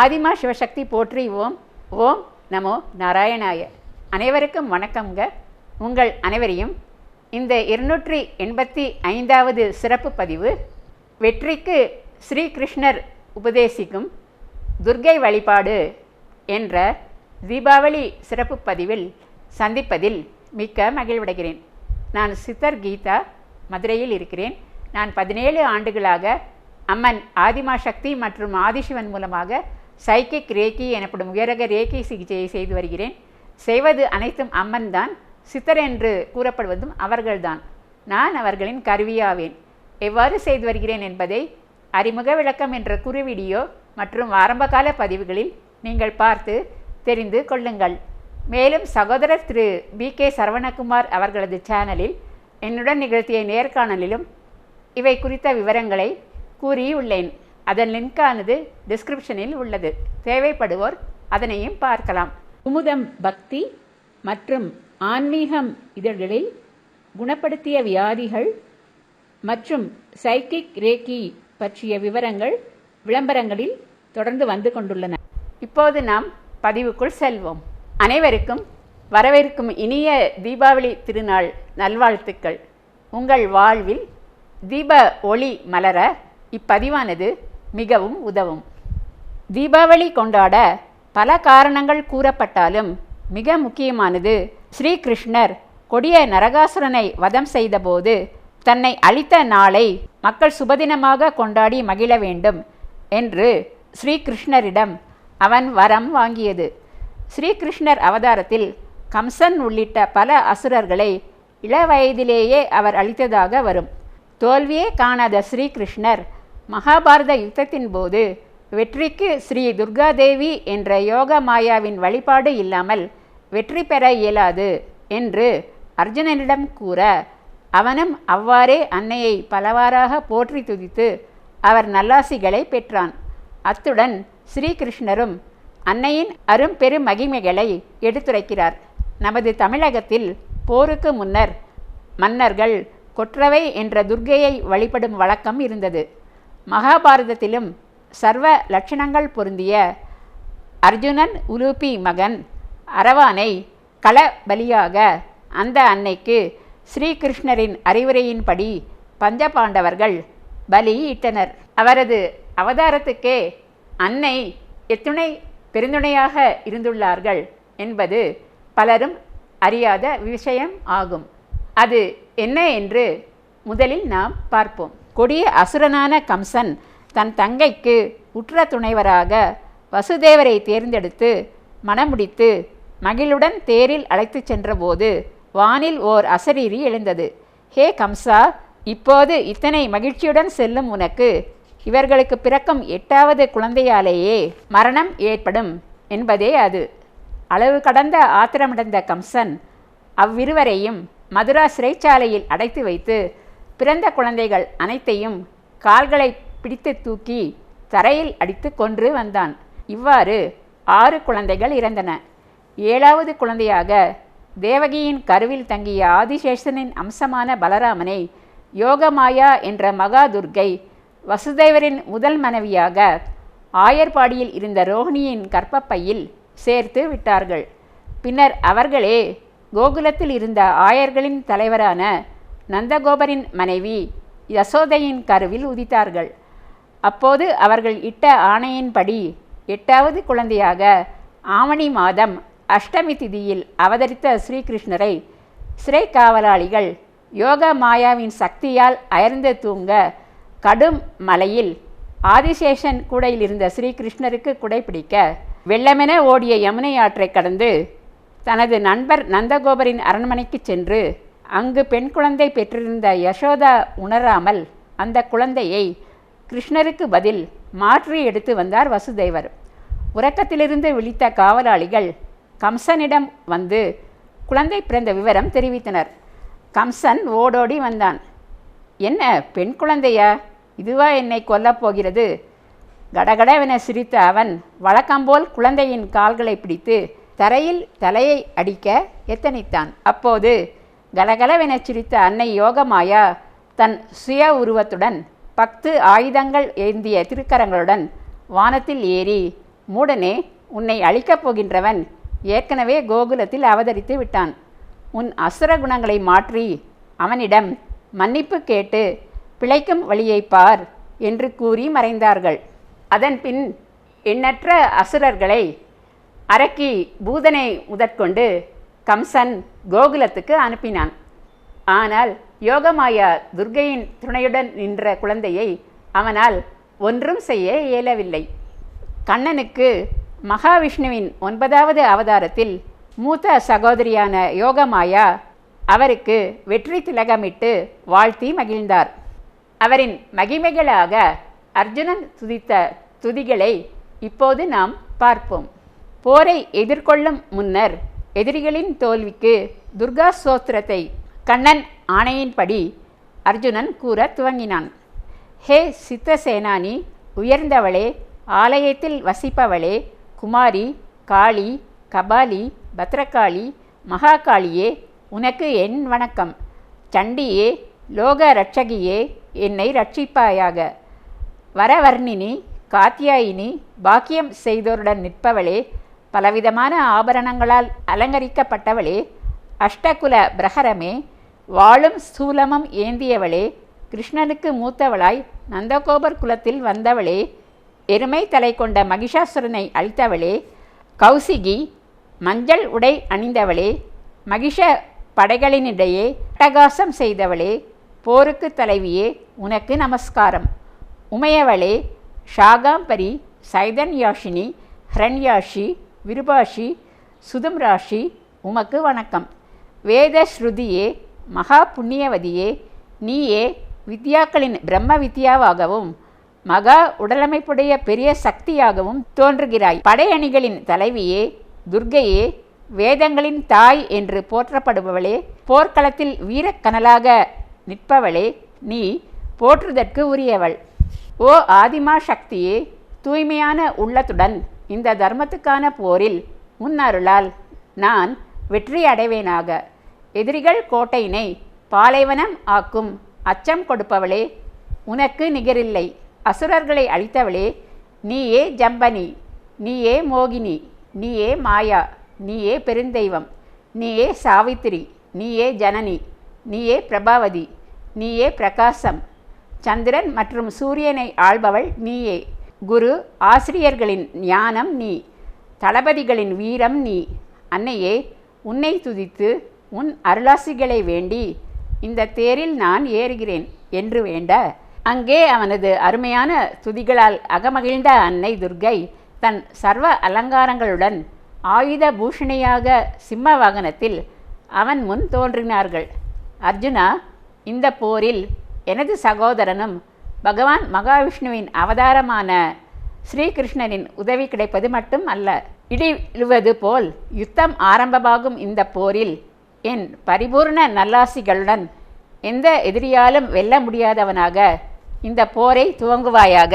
ஆதிமா சிவசக்தி போற்றி ஓம் ஓம் நமோ நாராயணாய. அனைவருக்கும் வணக்கம்ங்க. உங்கள் அனைவரையும் இந்த இருநூற்றி எண்பத்தி ஐந்தாவது சிறப்பு பதிவு வெற்றிக்கு ஸ்ரீகிருஷ்ணர் உபதேசிக்கும் துர்க்கை வழிபாடு என்ற தீபாவளி சிறப்பு பதிவில் சந்திப்பதில் மிக்க மகிழ்வடைகிறேன். நான் சித்தர் கீதா மதுரையில் இருக்கிறேன். நான் பதினேழு ஆண்டுகளாக அம்மன் ஆதிமா சக்தி மற்றும் ஆதிசிவன் மூலமாக சைக்கிக் ரேக்கி எனப்படும் உயரக ரேக்கி சிகிச்சையை செய்து வருகிறேன். செய்வது அனைத்தும் அம்மன் தான் சித்தர் என்று கூறப்படுவதும் அவர்கள்தான். நான் அவர்களின் கருவியாவேன். எவ்வாறு செய்து வருகிறேன் என்பதை அறிமுக விளக்கம் என்ற குறு வீடியோ மற்றும் ஆரம்பகால பதிவுகளில் நீங்கள் பார்த்து தெரிந்து கொள்ளுங்கள். மேலும் சகோதரர் திரு. பி. கே. சரவணகுமார் அவர்களது சேனலில் என்னுடன் நிகழ்த்திய நேர்காணலிலும் இவை குறித்த விவரங்களை கூறியுள்ளேன். அதன் லிங்கானது டிஸ்கிரிப்ஷனில் உள்ளது. தேவைப்படுவோர் அதனையும் பார்க்கலாம். குமுதம் பக்தி மற்றும் ஆன்மீகம் இதழ்களில் குணப்படுத்திய வியாதிகள் மற்றும் சைக்கிக் ரேக்கி பற்றிய விவரங்கள் விளம்பரங்களில் தொடர்ந்து வந்து கொண்டுள்ளன. இப்போது நாம் பதிவுக்குள் செல்வோம். அனைவருக்கும் வரவிருக்கும் இனிய தீபாவளி திருநாள் நல்வாழ்த்துக்கள். உங்கள் வாழ்வில் தீப ஒளி மலர இப்பதிவானது மிகவும் உதவும். தீபாவளி கொண்டாட பல காரணங்கள் கூறப்பட்டாலும் மிக முக்கியமானது ஸ்ரீகிருஷ்ணர் கொடிய நரகாசுரனை வதம் செய்தபோது தன்னை அளித்த நாளை மக்கள் சுபதினமாக கொண்டாடி மகிழ வேண்டும் என்று ஸ்ரீகிருஷ்ணரிடம் அவன் வரம் வாங்கியது. ஸ்ரீகிருஷ்ணர் அவதாரத்தில் கம்சன் உள்ளிட்ட பல அசுரர்களை இளவயதிலேயே அவர் அழித்ததாக வரும். தோல்வியே காணாத ஸ்ரீகிருஷ்ணர் மகாபாரத யுத்தத்தின் போது வெற்றிக்கு ஸ்ரீ துர்காதேவி என்ற யோக மாயாவின் வழிபாடு இல்லாமல் வெற்றி பெற இயலாது என்று அர்ஜுனனிடம் கூற அவனும் அவ்வாறே அன்னையை பலவாறாக போற்றி துதித்து அவர் நல்லாசிகளை பெற்றான். அத்துடன் ஸ்ரீகிருஷ்ணரும் அன்னையின் அரும்பெரு மகிமைகளை எடுத்துரைக்கிறார். நமது தமிழகத்தில் போருக்கு முன்னர் மன்னர்கள் கொற்றவை என்ற துர்க்கையை வழிபடும் வழக்கம் இருந்தது. மகாபாரதத்திலும் சர்வ லட்சணங்கள் பொருந்திய அர்ஜுனன் உலூபி மகன் அரவானை கள பலியாக அந்த அன்னைக்கு ஸ்ரீகிருஷ்ணரின் அறிவுரையின்படி பஞ்சபாண்டவர்கள் பலியிட்டனர். அவரது அவதாரத்துக்கே அன்னை எத்துணை பெருந்துணையாக இருந்துள்ளார்கள் என்பது பலரும் அறியாத விஷயம் ஆகும். அது என்ன என்று முதலில் நாம் பார்ப்போம். கொடிய அசுரனான கம்சன் தன் தங்கைக்கு உற்ற துணைவராக வசுதேவரை தேர்ந்தெடுத்து மணமுடித்து மகிழுடன் தேரில் அழைத்துச் சென்றபோது வானில் ஓர் அசரீரி எழுந்தது. ஹே கம்சா இப்போது இத்தனை மகிழ்ச்சியுடன் செல்லும் உனக்கு இவர்களுக்கு பிறக்கும் எட்டாவது குழந்தையாலேயே மரணம் ஏற்படும் என்பதே அது. அளவு கடந்த ஆத்திரமடைந்த கம்சன் அவ்விருவரையும் மதுரா சிறைச்சாலையில் அடைத்து வைத்து பிறந்த குழந்தைகள் அனைத்தையும் கால்களை பிடித்து தூக்கி தரையில் அடித்து கொன்று வந்தான். இவ்வாறு ஆறு குழந்தைகள் இறந்தன. ஏழாவது குழந்தையாக தேவகியின் கருவில் தங்கிய ஆதிசேஷனின் அம்சமான பலராமனை யோகமாயா என்ற மகாதுர்கை வசுதேவரின் முதல் மனைவியாக ஆயர்பாடியில் இருந்த ரோஹிணியின் கற்பப்பையில் சேர்த்து விட்டார்கள். பின்னர் அவர்களே கோகுலத்தில் இருந்த ஆயர்களின் தலைவரான நந்தகோபரின் மனைவி யசோதையின் கருவில் உதித்தார்கள். அப்போது அவர்கள் இட்ட ஆணையின்படி எட்டாவது குழந்தையாக ஆவணி மாதம் அஷ்டமி திதியில் அவதரித்த ஸ்ரீகிருஷ்ணரை சிறை காவலாளிகள் யோக மாயாவின் சக்தியால் அயர்ந்து தூங்க கடும் மலையில் ஆதிசேஷன் கூடையில் இருந்த ஸ்ரீகிருஷ்ணருக்கு குடைப்பிடிக்க வெள்ளமென ஓடிய யமுனை ஆற்றை கடந்து தனது நண்பர் நந்தகோபரின் அரண்மனைக்கு சென்று அங்கு பெண் குழந்தை பெற்றிருந்த யசோதா உணராமல் அந்த குழந்தையை கிருஷ்ணருக்கு பதில் மாற்றி எடுத்து வந்தார் வசுதேவர். உறக்கத்திலிருந்து விழித்த காவலாளிகள் கம்சனிடம் வந்து குழந்தை பிறந்த விவரம் தெரிவித்தனர். கம்சன் ஓடோடி வந்தான். என்ன பெண் குழந்தையா? இதுவா என்னை கொல்லப் போகிறது? கடகடவென சிரித்த அவன் வழக்கம்போல் குழந்தையின் கால்களை பிடித்து தரையில் தலையை அடிக்க எத்தனித்தான். அப்போது கலகலவென சிரித்த அன்னை யோகமாயா தன் சுய உருவத்துடன் பத்து ஆயுதங்கள் ஏந்திய திருக்கரங்களுடன் வானத்தில் ஏறி மூடனே உன்னை அழிக்கப் போகின்றவன் ஏற்கனவே கோகுலத்தில் அவதரித்து விட்டான். உன் அசுர குணங்களை மாற்றி அவனிடம் மன்னிப்பு கேட்டு பிழைக்கும் வழியை பார் என்று கூறி மறைந்தார்கள். அதன்பின் எண்ணற்ற அசுரர்களை அரக்கி பூதனை முதற்கொண்டு கம்சன் கோகுலத்துக்கு அனுப்பினான். ஆனால் யோகமாயா துர்கையின் துணையுடன் நின்ற குழந்தையை அவனால் ஒன்றும் செய்ய இயலவில்லை. கண்ணனுக்கு மகாவிஷ்ணுவின் ஒன்பதாவது அவதாரத்தில் மூத்த சகோதரியான யோகமாயா அவருக்கு வெற்றி திலகமிட்டு வாழ்த்தி மகிழ்ந்தார். அவரின் மகிமைகளாக அர்ஜுனன் துதித்த துதிகளை இப்போது நாம் பார்ப்போம். போரை எதிர்கொள்ளும் முன்னர் எதிரிகளின் தோல்விக்கு துர்கா ஸ்தோத்திரத்தை கண்ணன் ஆணையின்படி அர்ஜுனன் கூற துவங்கினான். ஹே சித்த சேனானி உயர்ந்தவளே ஆலயத்தில் வசிப்பவளே குமாரி காளி கபாலி பத்ரகாளி மகாகாளியே உனக்கு என் வணக்கம். சண்டியே லோக ரட்சகியே என்னை ரட்சிப்பாயாக. வரவர்ணினி காத்தியாயினி பாக்கியம் செய்தோருடன் நிற்பவளே பலவிதமான ஆபரணங்களால் அலங்கரிக்கப்பட்டவளே அஷ்டகுல பிரகரமே வாழும் ஸ்தூலமும் ஏந்தியவளே கிருஷ்ணனுக்கு மூத்தவளாய் நந்தகோபர் குலத்தில் வந்தவளே எருமை தலை கொண்ட மகிஷாசுரனை அழித்தவளே கௌசிகி மஞ்சள் உடை அணிந்தவளே மகிஷ படைகளினிடையே அட்டகாசம் செய்தவளே போருக்கு தலைவியே உனக்கு நமஸ்காரம். உமையவளே ஷாகாம்பரி சைதன்யாஷினி ஹரண்யாஷி விருபாஷி சுதும்ராஷி உமக்கு வணக்கம். வேத ஸ்ருதியே மகா புண்ணியவதியே நீயே வித்யாக்களின் பிரம்ம வித்யாவாகவும் மகா உடலமைப்புடைய பெரிய சக்தியாகவும் தோன்றுகிறாய். படையணிகளின் தலைவியே துர்கையே வேதங்களின் தாய் என்று போற்றப்படுபவளே போர்க்களத்தில் வீரக்கனலாக நிற்பவளே நீ போற்றுதற்கு உரியவள். ஓ ஆதிமா சக்தியே தூய்மையான உள்ளத்துடன் இந்த தர்மத்துக்கான போரில் முன்னருளால் நான் வெற்றி அடைவேனாக. எதிரிகள் கோட்டையினை பாலைவனம் ஆக்கும் அச்சம் கொடுப்பவளே உனக்கு நிகரில்லை. அசுரர்களை அழித்தவளே நீயே ஜம்பனி நீயே மோகினி நீயே மாயா நீயே பெருந்தெய்வம் நீயே சாவித்திரி நீயே ஜனனி நீயே பிரபாவதி நீயே பிரகாசம். சந்திரன் மற்றும் சூரியனை ஆள்பவள் நீயே. குரு ஆசிரியர்களின் ஞானம் நீ தளபதிகளின் வீரம் நீ. அன்னையே உன்னை துதித்து உன் அருளாசிகளை வேண்டி இந்த தேரில் நான் ஏறுகிறேன் என்று வேண்ட. அங்கே அவனது அருமையான துதிகளால் அகமகிழ்ந்த அன்னை துர்கை தன் சர்வ அலங்காரங்களுடன் ஆயுத பூஷணியாக சிம்ம வாகனத்தில் அவன் முன் தோன்றினார்கள். அர்ஜுனா இந்த போரில் எனது சகோதரனும் பகவான் மகாவிஷ்ணுவின் அவதாரமான ஸ்ரீகிருஷ்ணனின் உதவி கிடைப்பது மட்டும் அல்ல. இடி விழுவது போல் யுத்தம் ஆரம்பமாகும் இந்த போரில் என் பரிபூர்ண நல்லாசிகளுடன் எந்த எதிரியாலும் வெல்ல முடியாதவனாக இந்த போரை துவங்குவாயாக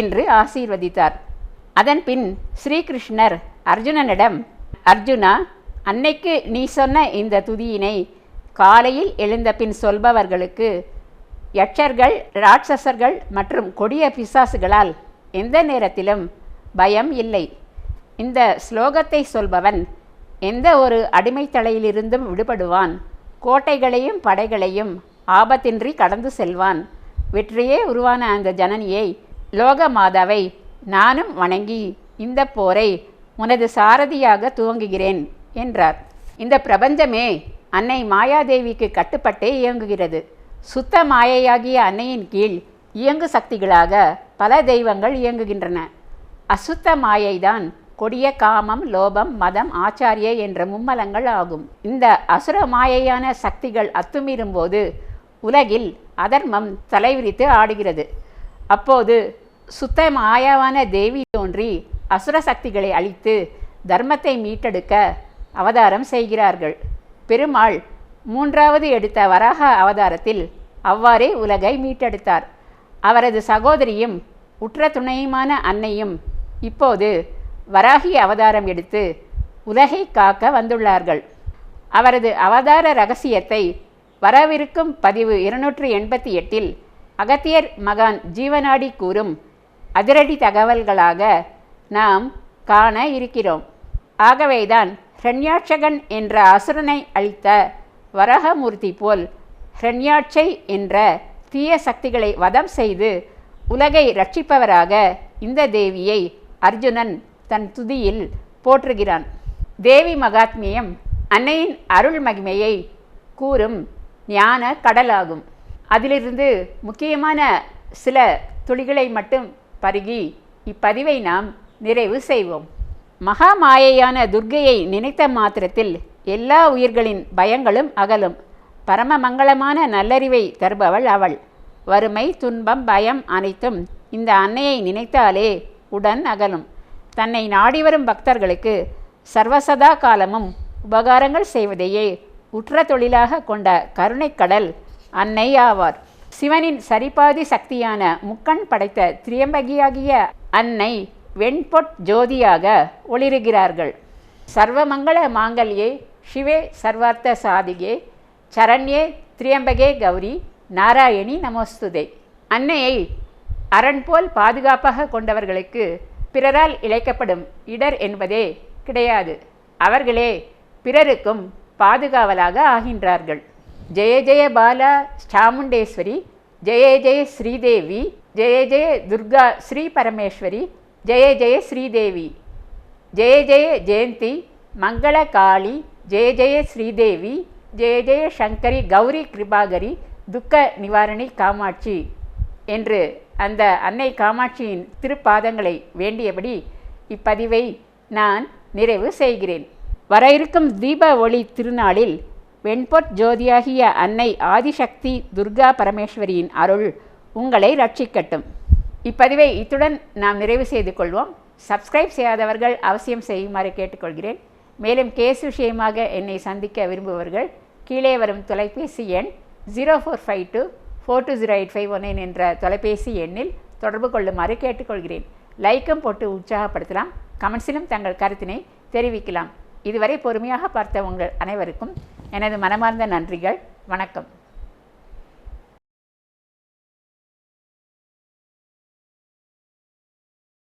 என்று ஆசீர்வதித்தார். அதன்பின் ஸ்ரீகிருஷ்ணர் அர்ஜுனனிடம் அர்ஜுனா அன்னைக்கு நீ சொன்ன இந்த துதியினை காலையில் எழுந்த பின் சொல்பவர்களுக்கு யட்சர்கள் ராட்சசர்கள் மற்றும் கொடிய பிசாசுகளால் எந்த நேரத்திலும் பயம் இல்லை. இந்த ஸ்லோகத்தை சொல்பவன் எந்த ஒரு அடிமைத்தலையிலிருந்தும் விடுபடுவான். கோட்டைகளையும் படைகளையும் ஆபத்தின்றி கடந்து செல்வான். வெற்றியே உருவான அந்த ஜனனியை லோக மாதாவை நானும் வணங்கி இந்த போரை உனது சாரதியாக துவங்குகிறேன் என்றார். இந்த பிரபஞ்சமே அன்னை மாயாதேவிக்கு கட்டுப்பட்டே இயங்குகிறது. சுத்த மாயையாகிய அன்னையின் கீழ் இயங்கு சக்திகளாக பல தெய்வங்கள் இயங்குகின்றன. அசுத்த மாயைதான் கொடிய காமம் லோபம் மதம் ஆச்சாரிய என்ற மும்மலங்கள் ஆகும். இந்த அசுர மாயையான சக்திகள் அத்துமீறும்போது உலகில் அதர்மம் தலைவிரித்து ஆடுகிறது. அப்போது சுத்த மாயாவான தேவி தோன்றி அசுர சக்திகளை அழித்து தர்மத்தை மீட்டெடுக்க அவதாரம் செய்கிறார்கள். பெருமாள் மூன்றாவது எடுத்த வராக அவதாரத்தில் அவ்வாறே உலகை மீட்டெடுத்தார். அவரது சகோதரியும் உற்ற துணையுமான அன்னையும் இப்போது வராகி அவதாரம் எடுத்து உலகை காக்க வந்துள்ளார்கள். அவரது அவதார ரகசியத்தை வரவிருக்கும் பதிவு இருநூற்று எண்பத்தி எட்டில் அகத்தியர் மகான் ஜீவனாடி கூறும் அதிரடி தகவல்களாக நாம் காண இருக்கிறோம். ஆகவேதான் ஹிரண்யாட்சகன் என்ற அசுரனை அழித்த வரகமூர்த்தி போல் ஹிரண்யாட்சை என்ற தீய சக்திகளை வதம் செய்து உலகை ரட்சிப்பவராக இந்த தேவியை அர்ஜுனன் தன் துதியில் போற்றுகிறான். தேவி மகாத்மியம் அன்னையின் அருள் மகிமையை கூறும் ஞான கடலாகும். அதிலிருந்து முக்கியமான சில துளிகளை மட்டும் பருகி இப்பதிவை நாம் நிறைவு செய்வோம். மகாமாயையான துர்க்கையை நினைத்த மாத்திரத்தில் எல்லா உயிர்களின் பயங்களும் அகலும். பரம மங்களமான நல்லறிவை தருபவள் அவள். வறுமை துன்பம் பயம் அனைத்தும் இந்த அன்னையை நினைத்தாலே உடன் அகலும். தன்னை நாடி வரும் பக்தர்களுக்கு சர்வசதா காலமும் உபகாரங்கள் செய்வதையே உற்ற தொழிலாக கொண்ட கருணைக்கடல் அன்னை ஆவார். சிவனின் சரிபாதி சக்தியான முக்கண் படைத்த திரியம்பகியாகிய அன்னை வெண்பொட் ஜோதியாக ஒளிருகிறார்கள். சர்வமங்கள மாங்கல்யே சிவே சர்வார்த்த சாதிகே சரண்யே திரியம்பகே கௌரி நாராயணி நமோஸ்துதே அன்னையை அரண் போல் பாதுகாப்பாக கொண்டவர்களுக்கு பிறரால் இழைக்கப்படும் இடர் என்பதே கிடையாது. அவர்களே பிறருக்கும் பாதுகாவலாக ஆகின்றார்கள். ஜெய ஜெய பாலா சாமுண்டேஸ்வரி ஜெய ஜெய ஸ்ரீதேவி ஜெய ஜெய துர்கா ஸ்ரீ பரமேஸ்வரி ஜெய ஜெய ஸ்ரீதேவி. ஜெய ஜெய ஜெயந்தி மங்கள காளி ஜெய ஜெய ஸ்ரீதேவி ஜெய ஜெய சங்கரி கௌரி கிருபாகரி துக்க நிவாரணி காமாட்சி என்று அந்த அன்னை காமாட்சியின் திருப்பாதங்களை வேண்டியபடி இப்பதிவை நான் நிறைவு செய்கிறேன். வர இருக்கும் தீப ஒளி திருநாளில் வெண்பொற் ஜோதியாகிய அன்னை ஆதிசக்தி துர்கா பரமேஸ்வரியின் அருள் உங்களை ரட்சிக்கட்டும். இப்பதிவை இத்துடன் நாம் நிறைவு செய்து கொள்வோம். சப்ஸ்கிரைப் செய்யாதவர்கள் அவசியம் செய்யுமாறு கேட்டுக்கொள்கிறேன். மேலும் கேஸ் விஷயமாக என்னை சந்திக்க விரும்புபவர்கள் கீழே வரும் தொலைபேசி எண் zero four five two four two zero eight five one nine என்ற தொலைபேசி எண்ணில் தொடர்பு கொள்ளுமாறு கேட்டுக்கொள்கிறேன். லைக்கும் போட்டு உற்சாகப்படுத்தலாம். கமெண்ட்ஸிலும் தங்கள் கருத்தினை தெரிவிக்கலாம். இதுவரை பொறுமையாக பார்த்த உங்கள் அனைவருக்கும் எனது மனமார்ந்த நன்றிகள். வணக்கம்.